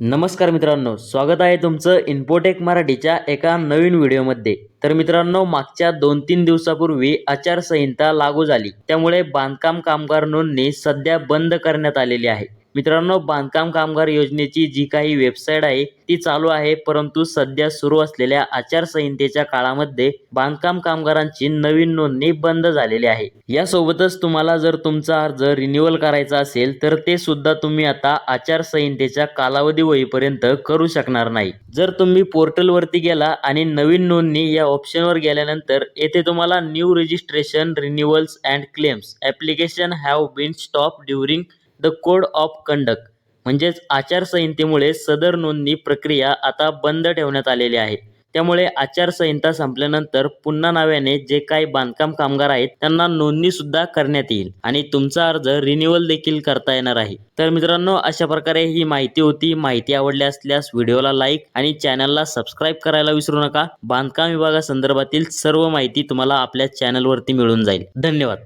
नमस्कार मित्रांनो स्वागत आहे तुमचं इन्फोटेक मराठीच्या एका नवीन व्हिडिओमध्ये. तर मित्रांनो मागच्या दोन तीन दिवसापूर्वी आचारसंहिता लागू झाली. त्यामुळे बांधकाम कामगार नोंदणी सध्या बंद करण्यात आलेली आहे. मित्रांनो बांधकाम कामगार योजनेची जी काही वेबसाईट आहे ती चालू आहे. परंतु सध्या सुरू असलेल्या आचारसंहितेच्या काळामध्ये बांधकाम कामगारांची नवीन नोंदणी बंद झालेली आहे. यासोबतच तुम्हाला जर तुमचा अर्ज रिन्युअल करायचा असेल तर ते सुद्धा तुम्ही आता आचारसंहितेच्या कालावधी होईपर्यंत करू शकणार नाही. जर तुम्ही पोर्टलवरती गेला आणि नवीन नोंदणी या ऑप्शनवर गेल्यानंतर येथे तुम्हाला new registration renewals and claims application have been stop during the code of conduct म्हणजेच आचारसंहितेमुळे सदर नोंदणी प्रक्रिया आता बंद ठेवण्यात आलेली आहे. त्यामुळे आचारसंहिता संपल्यानंतर पुन्हा नव्याने जे काही बांधकाम कामगार आहेत त्यांना नोंदणी सुद्धा करण्यात येईल आणि तुमचा अर्ज रिन्युअल देखील करता येणार आहे. तर मित्रांनो अशा प्रकारे ही माहिती होती. माहिती आवडली असल्यास व्हिडिओला लाईक आणि चॅनलला सबस्क्राईब करायला विसरू नका. बांधकाम विभागासंदर्भातील सर्व माहिती तुम्हाला आपल्या चॅनलवरती मिळून जाईल. धन्यवाद.